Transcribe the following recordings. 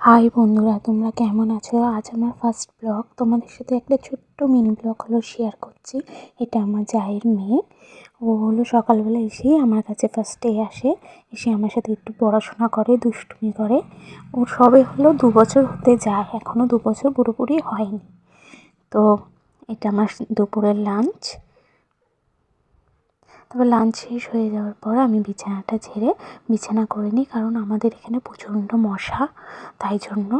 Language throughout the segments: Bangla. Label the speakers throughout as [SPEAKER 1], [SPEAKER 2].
[SPEAKER 1] হাই বন্ধুরা, তোমরা কেমন আছো? আজ আমার ফার্স্ট ব্লগ তোমাদের সাথে একটা ছোট্ট মিনি ব্লগ হলো শেয়ার করছি। এটা আমার জায়ের মেয়ে। ও হলো সকালবেলা এসেই আমার কাছে ফার্স্টে আসে। এসে আমার সাথে একটু পড়াশোনা করে, দুষ্টুমি করে। ওর সবে হলো দু বছর হতে যায় এখনও দু বছর পুরোপুরি হয়নি। তো এটা আমার দুপুরের লাঞ্চ তবে লাঞ্চ শেষ হয়ে যাওয়ার পর আমি বিছানাটা ছেড়ে বিছানা করে নিই, কারণ আমাদের এখানে প্রচণ্ড মশা, তাই জন্য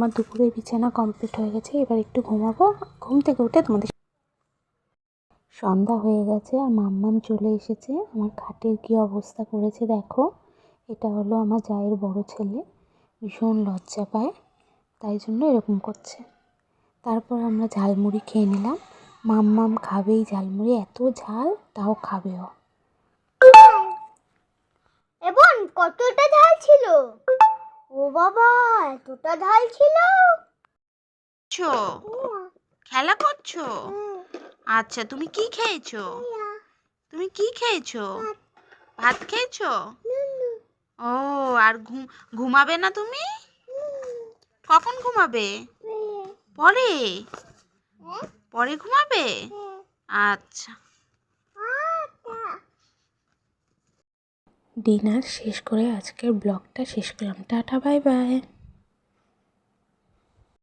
[SPEAKER 1] আমার দুপুরের বিছানা কমপ্লিট হয়ে গেছে, এবার একটু ঘুমাবো। ঘুম থেকে উঠে তোমাদের সন্ধ্যা হয়ে গেছে, আর মাম্মাম চলে এসেছে। আমার খাটের কি অবস্থা করেছে দেখো। এটা হলো আমার জায়ের বড় ছেলে, ভীষণ লজ্জা পায়, তাই জন্য এরকম করছে। তারপর আমরা ঝালমুড়ি খেয়ে নিলাম। মাম্মাম খাবেই ঝালমুড়ি, এত ঝাল তাও খাবেও।
[SPEAKER 2] এবং কতটা ঝাল ছিল? বাবা এতটা ঝাল ছিল।
[SPEAKER 3] খেলা করছ? আচ্ছা তুমি কি খেয়েছো? তুমি কি খেয়েছো? ভাত। খেয়েছো? ও আর ঘুম ঘুমাবে না তুমি? কখন ঘুমাবে? পরে। পরে? ঘুমাবে? আচ্ছা।
[SPEAKER 1] ডিনার শেষ করে আজকের ব্লগটা শেষ করলাম। Tata bye bye.